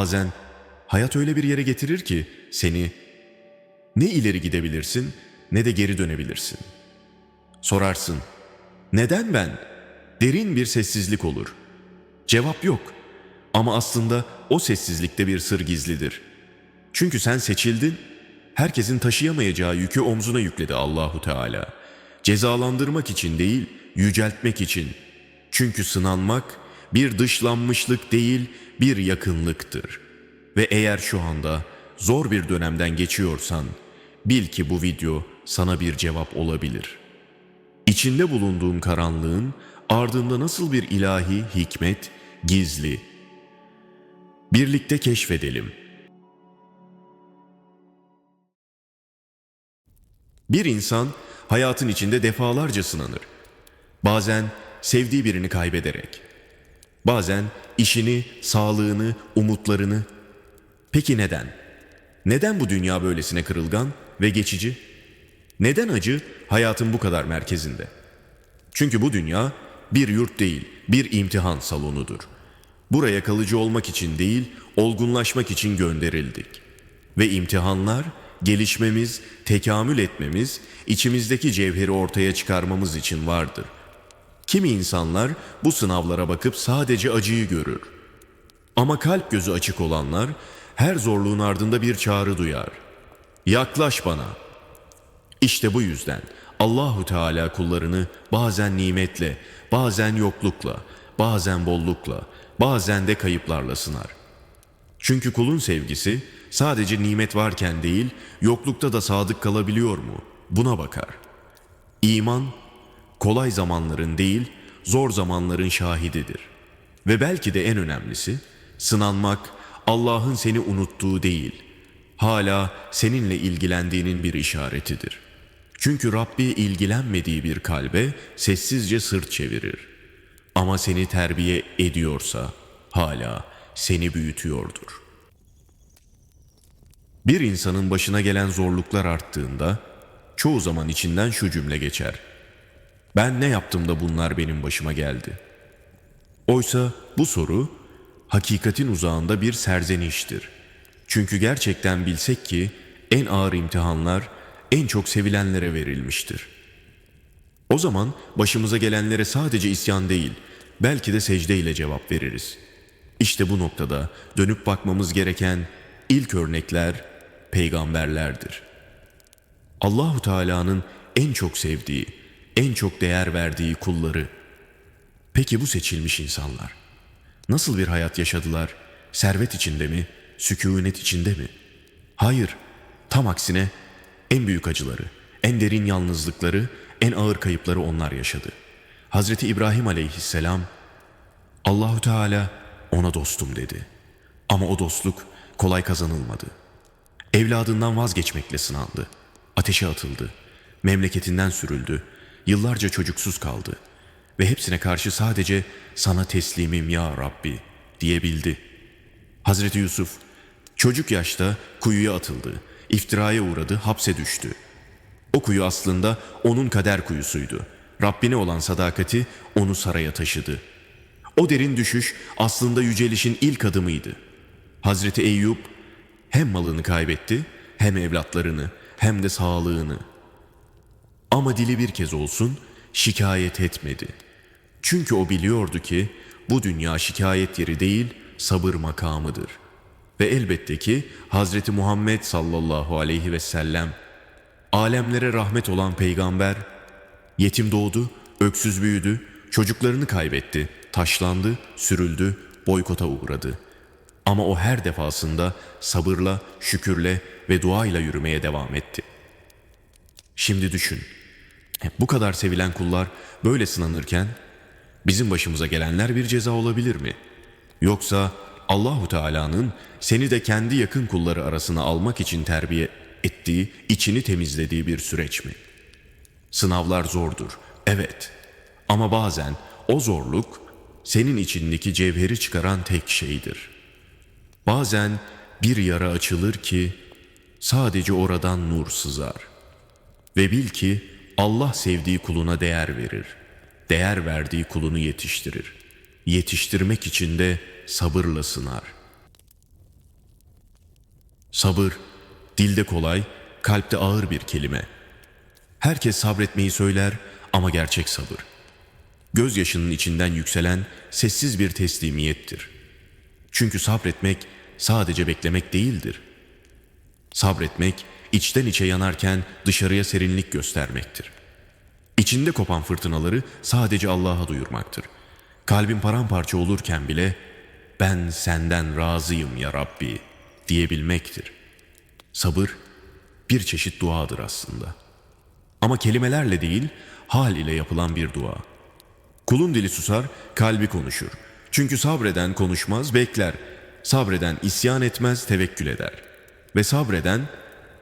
Bazen hayat öyle bir yere getirir ki seni ne ileri gidebilirsin ne de geri dönebilirsin. Sorarsın, neden ben? Derin bir sessizlik olur. Cevap yok. Ama aslında o sessizlikte bir sır gizlidir. Çünkü sen seçildin, herkesin taşıyamayacağı yükü omzuna yükledi Allahu Teala. Cezalandırmak için değil, yüceltmek için. Çünkü sınanmak bir dışlanmışlık değil, bir yakınlıktır. Ve eğer şu anda zor bir dönemden geçiyorsan, bil ki bu video sana bir cevap olabilir. İçinde bulunduğun karanlığın ardında nasıl bir ilahi hikmet gizli. Birlikte keşfedelim. Bir insan hayatın içinde defalarca sınanır. Bazen sevdiği birini kaybederek. Bazen işini, sağlığını, umutlarını. Peki neden? Neden bu dünya böylesine kırılgan ve geçici? Neden acı hayatın bu kadar merkezinde? Çünkü bu dünya bir yurt değil, bir imtihan salonudur. Buraya kalıcı olmak için değil, olgunlaşmak için gönderildik. Ve imtihanlar gelişmemiz, tekamül etmemiz, içimizdeki cevheri ortaya çıkarmamız için vardır. Kimi insanlar bu sınavlara bakıp sadece acıyı görür. Ama kalp gözü açık olanlar her zorluğun ardında bir çağrı duyar. Yaklaş bana. İşte bu yüzden Allahu Teala kullarını bazen nimetle, bazen yoklukla, bazen bollukla, bazen de kayıplarla sınar. Çünkü kulun sevgisi sadece nimet varken değil, yoklukta da sadık kalabiliyor mu? Buna bakar. İman, kolay zamanların değil, zor zamanların şahididir. Ve belki de en önemlisi, sınanmak Allah'ın seni unuttuğu değil, hala seninle ilgilendiğinin bir işaretidir. Çünkü Rabbi ilgilenmediği bir kalbe sessizce sırt çevirir. Ama seni terbiye ediyorsa hala seni büyütüyordur. Bir insanın başına gelen zorluklar arttığında çoğu zaman içinden şu cümle geçer. Ben ne yaptım da bunlar benim başıma geldi? Oysa bu soru hakikatin uzağında bir serzeniştir. Çünkü gerçekten bilsek ki en ağır imtihanlar en çok sevilenlere verilmiştir. O zaman başımıza gelenlere sadece isyan değil, belki de secde ile cevap veririz. İşte bu noktada dönüp bakmamız gereken ilk örnekler peygamberlerdir. Allahu Teala'nın en çok sevdiği, en çok değer verdiği kulları. Peki bu seçilmiş insanlar nasıl bir hayat yaşadılar? Servet içinde mi, sükunet içinde mi? Hayır, tam aksine en büyük acıları, en derin yalnızlıkları, en ağır kayıpları onlar yaşadı. Hazreti İbrahim aleyhisselam Allahu Teala ona dostum dedi. Ama o dostluk kolay kazanılmadı. Evladından vazgeçmekle sınandı. Ateşe atıldı. Memleketinden sürüldü. Yıllarca çocuksuz kaldı. Ve hepsine karşı sadece sana teslimim ya Rabbi diyebildi. Hazreti Yusuf çocuk yaşta kuyuya atıldı. İftiraya uğradı, hapse düştü. O kuyu aslında onun kader kuyusuydu. Rabbine olan sadakati onu saraya taşıdı. O derin düşüş aslında yücelişin ilk adımıydı. Hazreti Eyüp hem malını kaybetti, hem evlatlarını, hem de sağlığını. Ama dili bir kez olsun şikayet etmedi. Çünkü o biliyordu ki bu dünya şikayet yeri değil, sabır makamıdır. Ve elbette ki Hazreti Muhammed sallallahu aleyhi ve sellem alemlere rahmet olan peygamber yetim doğdu, öksüz büyüdü, çocuklarını kaybetti, taşlandı, sürüldü, boykota uğradı. Ama o her defasında sabırla, şükürle ve duayla yürümeye devam etti. Şimdi düşün. Bu kadar sevilen kullar böyle sınanırken bizim başımıza gelenler bir ceza olabilir mi? Yoksa Allahu Teala'nın seni de kendi yakın kulları arasına almak için terbiye ettiği, içini temizlediği bir süreç mi? Sınavlar zordur, evet. Ama bazen o zorluk senin içindeki cevheri çıkaran tek şeydir. Bazen bir yara açılır ki sadece oradan nur sızar. Ve bil ki Allah sevdiği kuluna değer verir. Değer verdiği kulunu yetiştirir. Yetiştirmek için de sabırla sınar. Sabır, dilde kolay, kalpte ağır bir kelime. Herkes sabretmeyi söyler ama gerçek sabır. Gözyaşının içinden yükselen sessiz bir teslimiyettir. Çünkü sabretmek sadece beklemek değildir. Sabretmek içten içe yanarken dışarıya serinlik göstermektir. İçinde kopan fırtınaları sadece Allah'a duyurmaktır. Kalbin paramparça olurken bile ben senden razıyım ya Rabbi diyebilmektir. Sabır bir çeşit duadır aslında. Ama kelimelerle değil, hal ile yapılan bir dua. Kulun dili susar, kalbi konuşur. Çünkü sabreden konuşmaz, bekler. Sabreden isyan etmez, tevekkül eder. Ve sabreden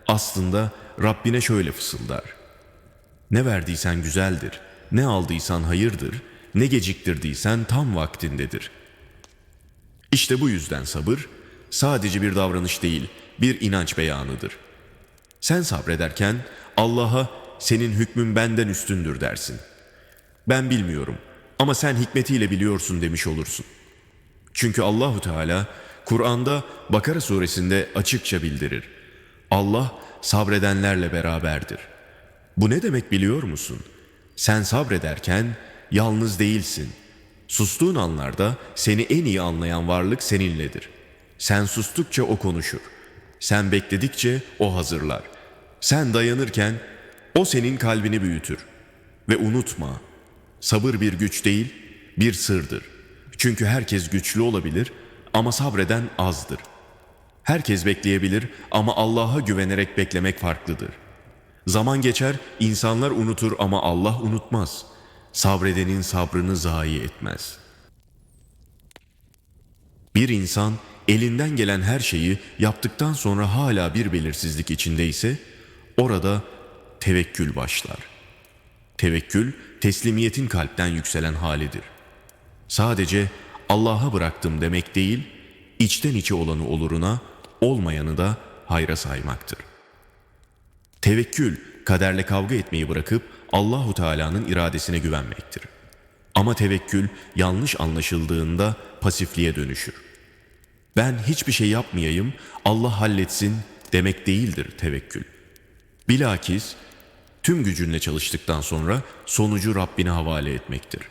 aslında Rabbine şöyle fısıldar. Ne verdiysen güzeldir, ne aldıysan hayırdır, ne geciktirdiysen tam vaktindedir. İşte bu yüzden sabır sadece bir davranış değil, bir inanç beyanıdır. Sen sabrederken Allah'a senin hükmün benden üstündür dersin. Ben bilmiyorum ama sen hikmetiyle biliyorsun demiş olursun. Çünkü Allahu Teala Kur'an'da Bakara suresinde açıkça bildirir. Allah sabredenlerle beraberdir. Bu ne demek biliyor musun? Sen sabrederken yalnız değilsin. Sustuğun anlarda seni en iyi anlayan varlık seninledir. Sen sustukça o konuşur. Sen bekledikçe o hazırlar. Sen dayanırken o senin kalbini büyütür. Ve unutma, sabır bir güç değil, bir sırdır. Çünkü herkes güçlü olabilir ama sabreden azdır. Herkes bekleyebilir ama Allah'a güvenerek beklemek farklıdır. Zaman geçer, insanlar unutur ama Allah unutmaz. Sabredenin sabrını zayi etmez. Bir insan elinden gelen her şeyi yaptıktan sonra hala bir belirsizlik içindeyse orada tevekkül başlar. Tevekkül teslimiyetin kalpten yükselen halidir. Sadece Allah'a bıraktım demek değil, içten içe olanı oluruna, olmayanı da hayra saymaktır. Tevekkül kaderle kavga etmeyi bırakıp Allahu Teala'nın iradesine güvenmektir. Ama tevekkül yanlış anlaşıldığında pasifliğe dönüşür. Ben hiçbir şey yapmayayım, Allah halletsin demek değildir tevekkül. Bilakis tüm gücünle çalıştıktan sonra sonucu Rabbine havale etmektir.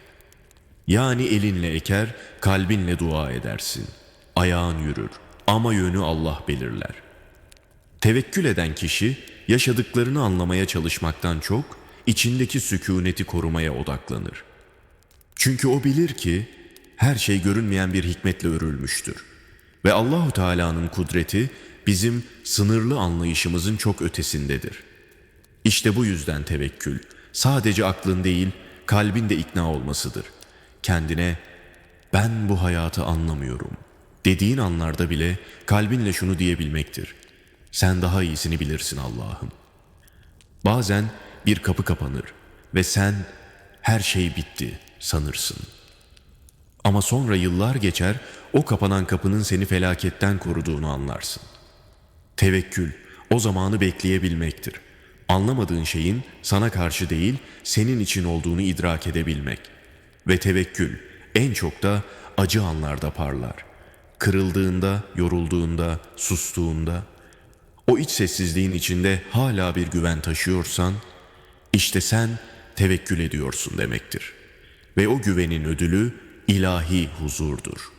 Yani elinle eker, kalbinle dua edersin. Ayağın yürür ama yönü Allah belirler. Tevekkül eden kişi yaşadıklarını anlamaya çalışmaktan çok içindeki sükuneti korumaya odaklanır. Çünkü o bilir ki her şey görünmeyen bir hikmetle örülmüştür. Ve Allahu Teala'nın kudreti bizim sınırlı anlayışımızın çok ötesindedir. İşte bu yüzden tevekkül sadece aklın değil, kalbin de ikna olmasıdır. Kendine ben bu hayatı anlamıyorum dediğin anlarda bile kalbinle şunu diyebilmektir. Sen daha iyisini bilirsin Allah'ım. Bazen bir kapı kapanır ve sen her şey bitti sanırsın. Ama sonra yıllar geçer, o kapanan kapının seni felaketten koruduğunu anlarsın. Tevekkül, o zamanı bekleyebilmektir. Anlamadığın şeyin sana karşı değil, senin için olduğunu idrak edebilmek. Ve tevekkül, en çok da acı anlarda parlar. Kırıldığında, yorulduğunda, sustuğunda, o iç sessizliğin içinde hala bir güven taşıyorsan, işte sen tevekkül ediyorsun demektir. Ve o güvenin ödülü ilahi huzurdur.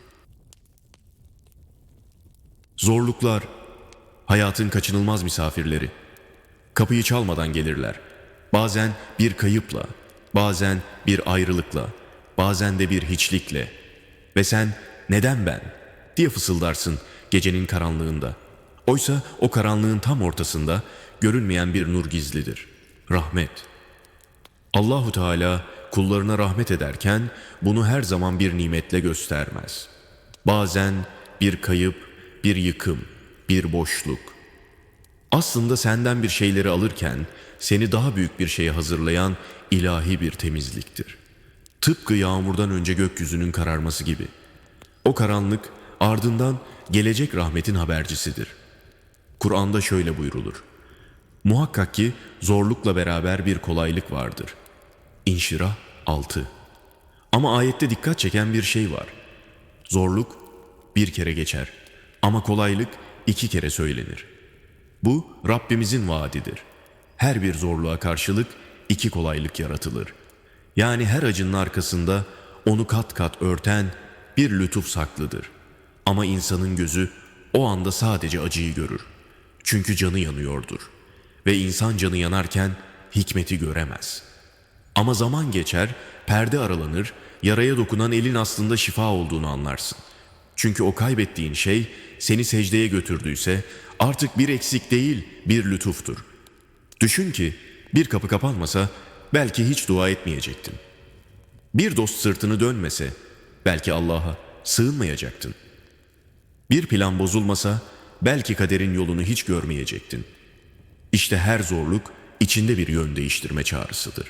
Zorluklar, hayatın kaçınılmaz misafirleri. Kapıyı çalmadan gelirler. Bazen bir kayıpla, bazen bir ayrılıkla, bazen de bir hiçlikle. Ve sen neden ben diye fısıldarsın gecenin karanlığında. Oysa o karanlığın tam ortasında görünmeyen bir nur gizlidir. Rahmet. Allahu Teala kullarına rahmet ederken bunu her zaman bir nimetle göstermez. Bazen bir kayıp, bir yıkım, bir boşluk. Aslında senden bir şeyleri alırken seni daha büyük bir şeye hazırlayan ilahi bir temizliktir. Tıpkı yağmurdan önce gökyüzünün kararması gibi. O karanlık ardından gelecek rahmetin habercisidir. Kur'an'da şöyle buyrulur. Muhakkak ki zorlukla beraber bir kolaylık vardır. İnşirah 6 Ama ayette dikkat çeken bir şey var. Zorluk bir kere geçer ama kolaylık iki kere söylenir. Bu Rabbimizin vaadidir. Her bir zorluğa karşılık iki kolaylık yaratılır. Yani her acının arkasında onu kat kat örten bir lütuf saklıdır. Ama insanın gözü o anda sadece acıyı görür. Çünkü canı yanıyordur. Ve insan canı yanarken hikmeti göremez. Ama zaman geçer, perde aralanır, yaraya dokunan elin aslında şifa olduğunu anlarsın. Çünkü o kaybettiğin şey seni secdeye götürdüyse artık bir eksik değil bir lütuftur. Düşün ki bir kapı kapanmasa belki hiç dua etmeyecektin. Bir dost sırtını dönmese belki Allah'a sığınmayacaktın. Bir plan bozulmasa belki kaderin yolunu hiç görmeyecektin. İşte her zorluk içinde bir yön değiştirme çağrısıdır.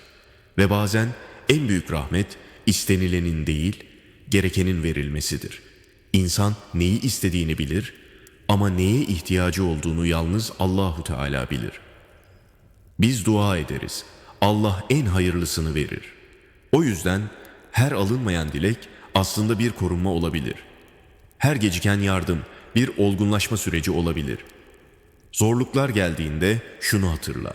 Ve bazen en büyük rahmet istenilenin değil, gerekenin verilmesidir. İnsan neyi istediğini bilir ama neye ihtiyacı olduğunu yalnız Allahu Teala bilir. Biz dua ederiz. Allah en hayırlısını verir. O yüzden her alınmayan dilek aslında bir korunma olabilir. Her geciken yardım bir olgunlaşma süreci olabilir. Zorluklar geldiğinde şunu hatırla.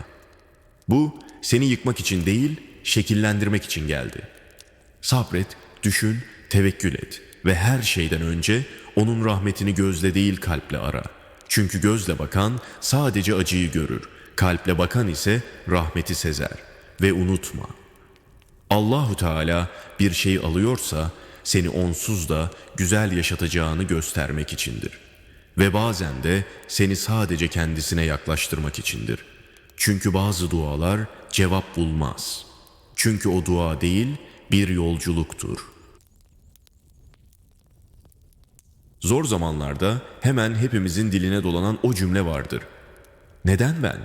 Bu seni yıkmak için değil, şekillendirmek için geldi. Sabret, düşün, tevekkül et ve her şeyden önce onun rahmetini gözle değil kalple ara. Çünkü gözle bakan sadece acıyı görür, kalple bakan ise rahmeti sezer. Ve unutma, Allahu Teala bir şey alıyorsa seni onsuz da güzel yaşatacağını göstermek içindir. Ve bazen de seni sadece kendisine yaklaştırmak içindir. Çünkü bazı dualar cevap bulmaz. Çünkü o dua değil bir yolculuktur. Zor zamanlarda hemen hepimizin diline dolanan o cümle vardır. Neden ben?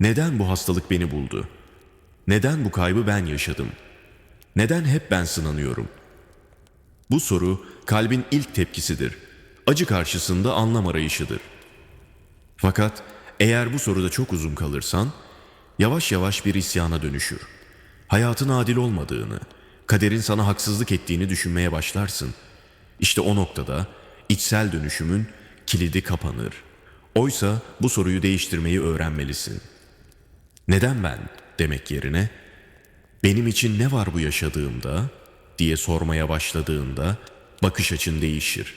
Neden bu hastalık beni buldu? Neden bu kaybı ben yaşadım? Neden hep ben sınanıyorum? Bu soru kalbin ilk tepkisidir. Acı karşısında anlam arayışıdır. Fakat eğer bu soruda çok uzun kalırsan, yavaş yavaş bir isyana dönüşür. Hayatın adil olmadığını, kaderin sana haksızlık ettiğini düşünmeye başlarsın. İşte o noktada içsel dönüşümün kilidi kapanır. Oysa bu soruyu değiştirmeyi öğrenmelisin. Neden ben demek yerine benim için ne var bu yaşadığımda diye sormaya başladığında bakış açın değişir.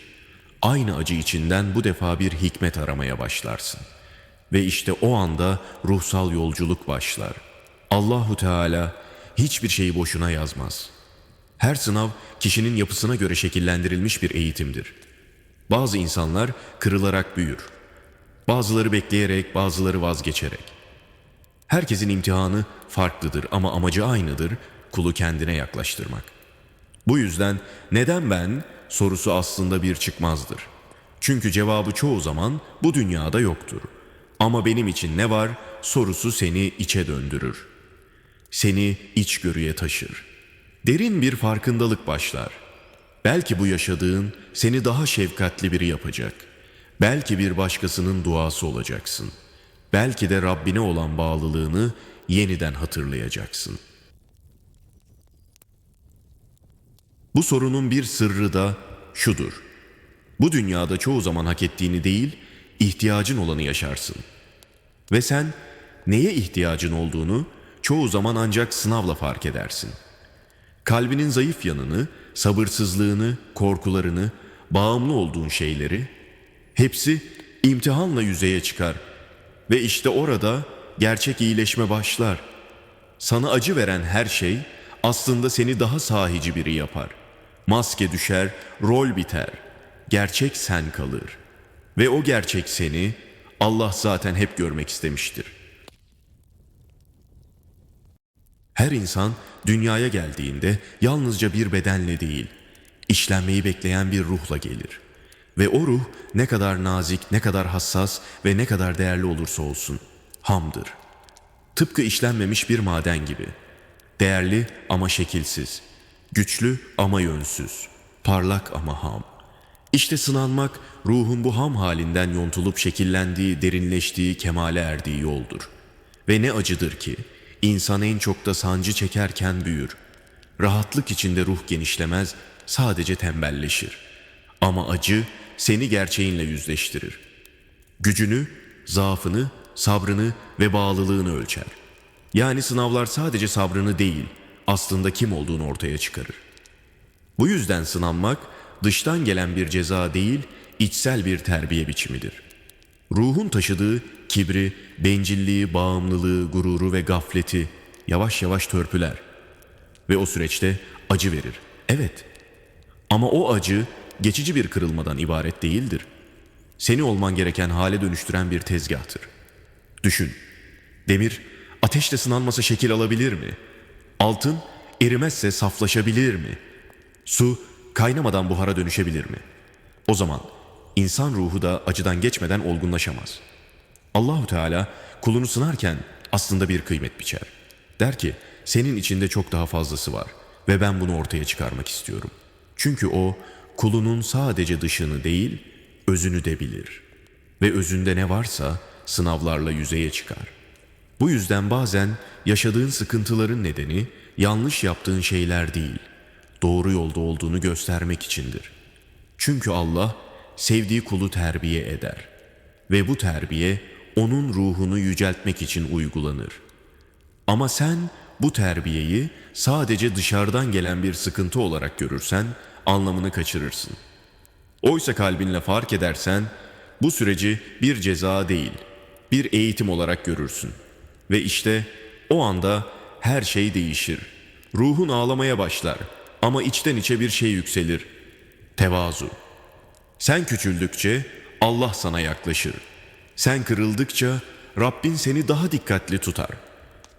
Aynı acı içinden bu defa bir hikmet aramaya başlarsın. Ve işte o anda ruhsal yolculuk başlar. Allahu Teala hiçbir şeyi boşuna yazmaz. Her sınav kişinin yapısına göre şekillendirilmiş bir eğitimdir. Bazı insanlar kırılarak büyür. Bazıları bekleyerek, bazıları vazgeçerek. Herkesin imtihanı farklıdır ama amacı aynıdır, kulu kendine yaklaştırmak. Bu yüzden neden ben sorusu aslında bir çıkmazdır. Çünkü cevabı çoğu zaman bu dünyada yoktur. Ama benim için ne var sorusu seni içe döndürür. Seni içgörüye taşır. Derin bir farkındalık başlar. Belki bu yaşadığın seni daha şefkatli biri yapacak. Belki bir başkasının duası olacaksın.'' belki de Rabbine olan bağlılığını yeniden hatırlayacaksın. Bu sorunun bir sırrı da şudur. Bu dünyada çoğu zaman hak ettiğini değil, ihtiyacın olanı yaşarsın. Ve sen neye ihtiyacın olduğunu çoğu zaman ancak sınavla fark edersin. Kalbinin zayıf yanını, sabırsızlığını, korkularını, bağımlı olduğun şeyleri hepsi imtihanla yüzeye çıkar.'' Ve işte orada gerçek iyileşme başlar. Sana acı veren her şey aslında seni daha sahici biri yapar. Maske düşer, rol biter. Gerçek sen kalır. Ve o gerçek seni Allah zaten hep görmek istemiştir. Her insan dünyaya geldiğinde yalnızca bir bedenle değil, işlenmeyi bekleyen bir ruhla gelir. Ve o ruh ne kadar nazik, ne kadar hassas ve ne kadar değerli olursa olsun hamdır. Tıpkı işlenmemiş bir maden gibi. Değerli ama şekilsiz, güçlü ama yönsüz, parlak ama ham. İşte sınanmak ruhun bu ham halinden yontulup şekillendiği, derinleştiği, kemale erdiği yoldur. Ve ne acıdır ki insan en çok da sancı çekerken büyür. Rahatlık içinde ruh genişlemez, sadece tembelleşir. Ama acı seni gerçeğinle yüzleştirir. Gücünü zaafını, sabrını ve bağlılığını ölçer. Yani sınavlar sadece sabrını değil, aslında kim olduğunu ortaya çıkarır. Bu yüzden sınanmak dıştan gelen bir ceza değil, içsel bir terbiye biçimidir. Ruhun taşıdığı kibri, bencilliği, bağımlılığı, gururu ve gafleti yavaş yavaş törpüler. Ve o süreçte acı verir. Evet. Ama o acı geçici bir kırılmadan ibaret değildir. Seni olman gereken hale dönüştüren bir tezgahtır. Düşün. Demir ateşle sınanmasa şekil alabilir mi? Altın erimezse saflaşabilir mi? Su kaynamadan buhara dönüşebilir mi? O zaman insan ruhu da acıdan geçmeden olgunlaşamaz. Allahu Teala kulunu sınarken aslında bir kıymet biçer. Der ki senin içinde çok daha fazlası var ve ben bunu ortaya çıkarmak istiyorum. Çünkü o kulunun sadece dışını değil özünü de bilir. Ve özünde ne varsa sınavlarla yüzeye çıkar. Bu yüzden bazen yaşadığın sıkıntıların nedeni yanlış yaptığın şeyler değil, doğru yolda olduğunu göstermek içindir. Çünkü Allah sevdiği kulu terbiye eder ve bu terbiye onun ruhunu yüceltmek için uygulanır. Ama sen bu terbiyeyi sadece dışarıdan gelen bir sıkıntı olarak görürsen anlamını kaçırırsın. Oysa kalbinle fark edersen bu süreci bir ceza değil, bir eğitim olarak görürsün. Ve işte o anda her şey değişir. Ruhun ağlamaya başlar ama içten içe bir şey yükselir. Tevazu. Sen küçüldükçe Allah sana yaklaşır. Sen kırıldıkça Rabbin seni daha dikkatli tutar.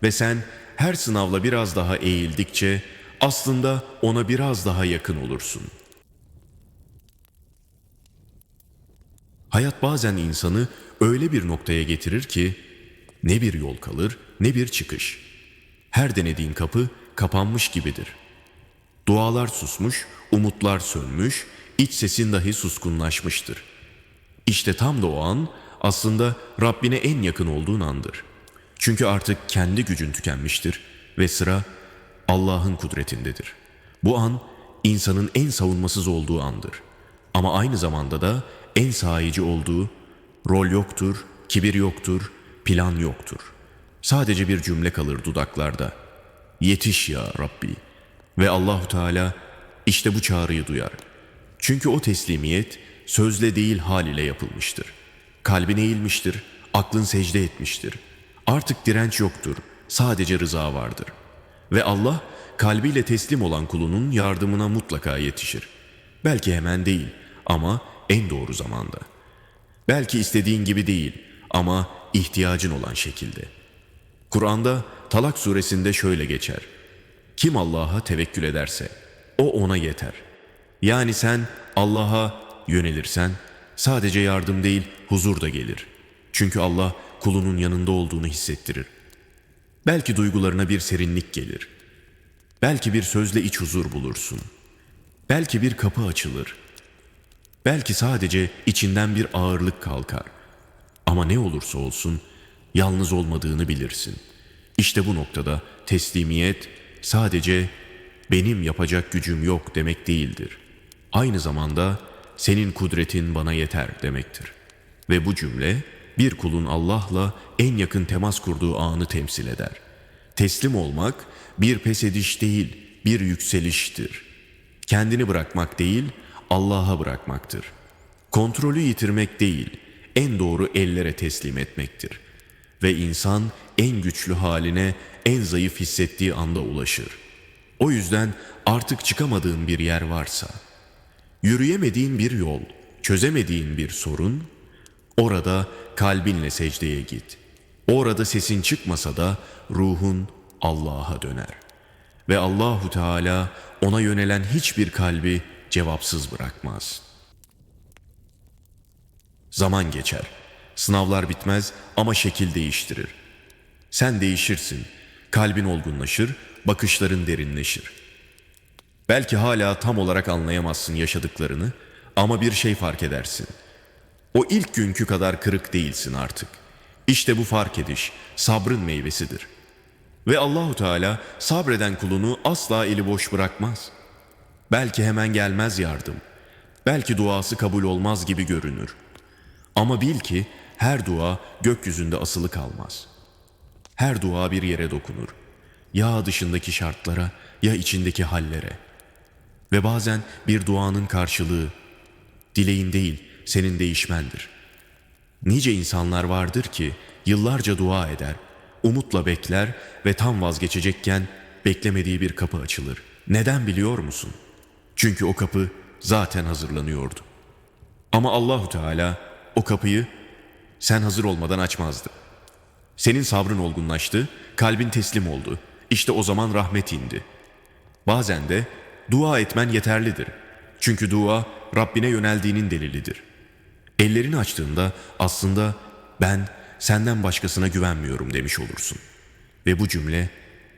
Ve sen her sınavla biraz daha eğildikçe aslında ona biraz daha yakın olursun. Hayat bazen insanı öyle bir noktaya getirir ki ne bir yol kalır ne bir çıkış. Her denediğin kapı kapanmış gibidir. Dualar susmuş, umutlar sönmüş, iç sesin dahi suskunlaşmıştır. İşte tam da o an aslında Rabbine en yakın olduğun andır. Çünkü artık kendi gücün tükenmiştir ve sıra Allah'ın kudretindedir. Bu an insanın en savunmasız olduğu andır. Ama aynı zamanda da en sahici olduğu rol yoktur, kibir yoktur, plan yoktur. Sadece bir cümle kalır dudaklarda. Yetiş ya Rabbi. Ve Allahu Teala işte bu çağrıyı duyar. Çünkü o teslimiyet sözle değil hal ile yapılmıştır. Kalbin eğilmiştir, aklın secde etmiştir. Artık direnç yoktur, sadece rıza vardır. Ve Allah kalbiyle teslim olan kulunun yardımına mutlaka yetişir. Belki hemen değil ama en doğru zamanda. Belki istediğin gibi değil ama ihtiyacın olan şekilde. Kur'an'da Talak suresinde şöyle geçer. Kim Allah'a tevekkül ederse o ona yeter. Yani sen Allah'a yönelirsen sadece yardım değil huzur da gelir. Çünkü Allah kulunun yanında olduğunu hissettirir. Belki duygularına bir serinlik gelir. Belki bir sözle iç huzur bulursun. Belki bir kapı açılır. Belki sadece içinden bir ağırlık kalkar. Ama ne olursa olsun yalnız olmadığını bilirsin. İşte bu noktada teslimiyet sadece benim yapacak gücüm yok demek değildir. Aynı zamanda senin kudretin bana yeter demektir. Ve bu cümle bir kulun Allah'la en yakın temas kurduğu anı temsil eder. Teslim olmak bir pes ediş değil, bir yükseliştir. Kendini bırakmak değil, Allah'a bırakmaktır. Kontrolü yitirmek değil, en doğru ellere teslim etmektir. Ve insan en güçlü haline en zayıf hissettiği anda ulaşır. O yüzden artık çıkamadığın bir yer varsa, yürüyemediğin bir yol, çözemediğin bir sorun, orada kalbinle secdeye git. Orada sesin çıkmasa da ruhun Allah'a döner. Ve Allahu Teala ona yönelen hiçbir kalbi cevapsız bırakmaz. Zaman geçer. Sınavlar bitmez ama şekil değiştirir. Sen değişirsin. Kalbin olgunlaşır, bakışların derinleşir. Belki hala tam olarak anlayamazsın yaşadıklarını ama bir şey fark edersin. O ilk günkü kadar kırık değilsin artık. İşte bu fark ediş sabrın meyvesidir. Ve Allahu Teala sabreden kulunu asla eli boş bırakmaz. Belki hemen gelmez yardım. Belki duası kabul olmaz gibi görünür. Ama bil ki her dua gökyüzünde asılı kalmaz. Her dua bir yere dokunur. Ya dışındaki şartlara ya içindeki hallere. Ve bazen bir duanın karşılığı dileğin değil senin değişmendir. Nice insanlar vardır ki yıllarca dua eder, umutla bekler ve tam vazgeçecekken beklemediği bir kapı açılır. Neden biliyor musun? Çünkü o kapı zaten hazırlanıyordu. Ama Allahu Teala o kapıyı sen hazır olmadan açmazdı. Senin sabrın olgunlaştı, kalbin teslim oldu. İşte o zaman rahmet indi. Bazen de dua etmen yeterlidir. Çünkü dua Rabbine yöneldiğinin delilidir. Ellerini açtığında aslında ben senden başkasına güvenmiyorum demiş olursun. Ve bu cümle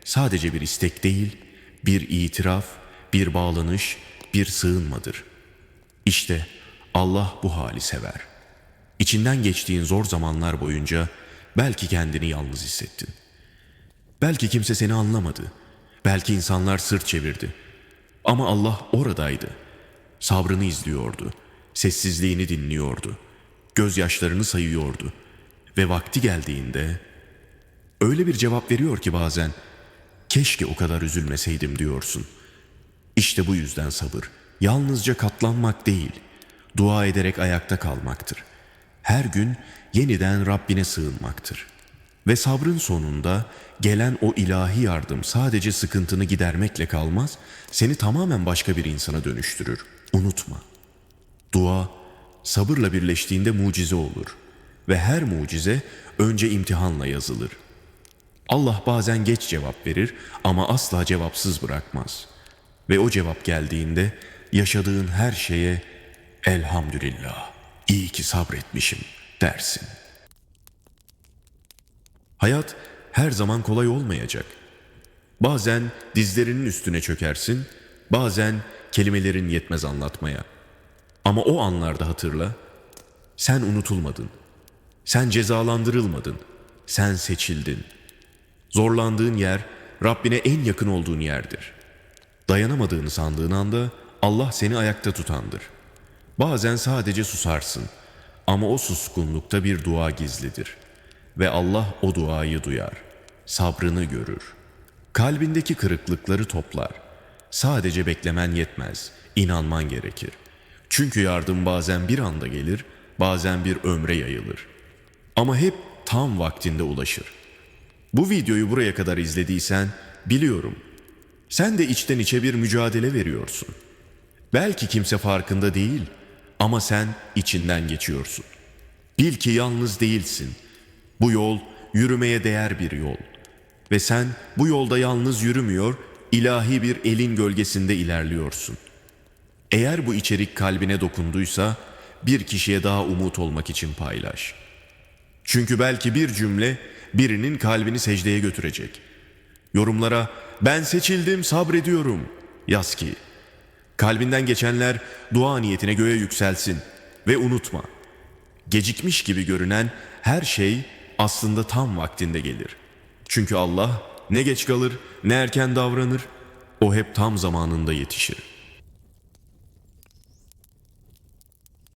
sadece bir istek değil, bir itiraf, bir bağlanış, bir sığınmadır. İşte Allah bu hali sever. İçinden geçtiğin zor zamanlar boyunca belki kendini yalnız hissettin. Belki kimse seni anlamadı. Belki insanlar sırt çevirdi. Ama Allah oradaydı. Sabrını izliyordu. Sessizliğini dinliyordu. Gözyaşlarını sayıyordu. Ve vakti geldiğinde öyle bir cevap veriyor ki bazen keşke o kadar üzülmeseydim diyorsun. İşte bu yüzden sabır yalnızca katlanmak değil, dua ederek ayakta kalmaktır. Her gün yeniden Rabbine sığınmaktır. Ve sabrın sonunda gelen o ilahi yardım sadece sıkıntını gidermekle kalmaz, seni tamamen başka bir insana dönüştürür. Unutma. Dua sabırla birleştiğinde mucize olur ve her mucize önce imtihanla yazılır. Allah bazen geç cevap verir ama asla cevapsız bırakmaz. Ve o cevap geldiğinde yaşadığın her şeye elhamdülillah, iyi ki sabretmişim dersin. Hayat her zaman kolay olmayacak. Bazen dizlerinin üstüne çökersin, bazen kelimelerin yetmez anlatmaya. Ama o anlarda hatırla, sen unutulmadın. Sen cezalandırılmadın. Sen seçildin. Zorlandığın yer Rabbine en yakın olduğun yerdir. Dayanamadığını sandığın anda Allah seni ayakta tutandır. Bazen sadece susarsın ama o suskunlukta bir dua gizlidir ve Allah o duayı duyar, sabrını görür. Kalbindeki kırıklıkları toplar. Sadece beklemen yetmez, inanman gerekir. Çünkü yardım bazen bir anda gelir, bazen bir ömre yayılır. Ama hep tam vaktinde ulaşır. Bu videoyu buraya kadar izlediysen biliyorum. Sen de içten içe bir mücadele veriyorsun. Belki kimse farkında değil ama sen içinden geçiyorsun. Bil ki yalnız değilsin. Bu yol yürümeye değer bir yol. Ve sen bu yolda yalnız yürümüyor, ilahi bir elin gölgesinde ilerliyorsun. Eğer bu içerik kalbine dokunduysa bir kişiye daha umut olmak için paylaş. Çünkü belki bir cümle birinin kalbini secdeye götürecek. Yorumlara ben seçildim sabrediyorum yaz ki. Kalbinden geçenler dua niyetine göğe yükselsin ve unutma. Gecikmiş gibi görünen her şey aslında tam vaktinde gelir. Çünkü Allah ne geç kalır ne erken davranır, o hep tam zamanında yetişir.''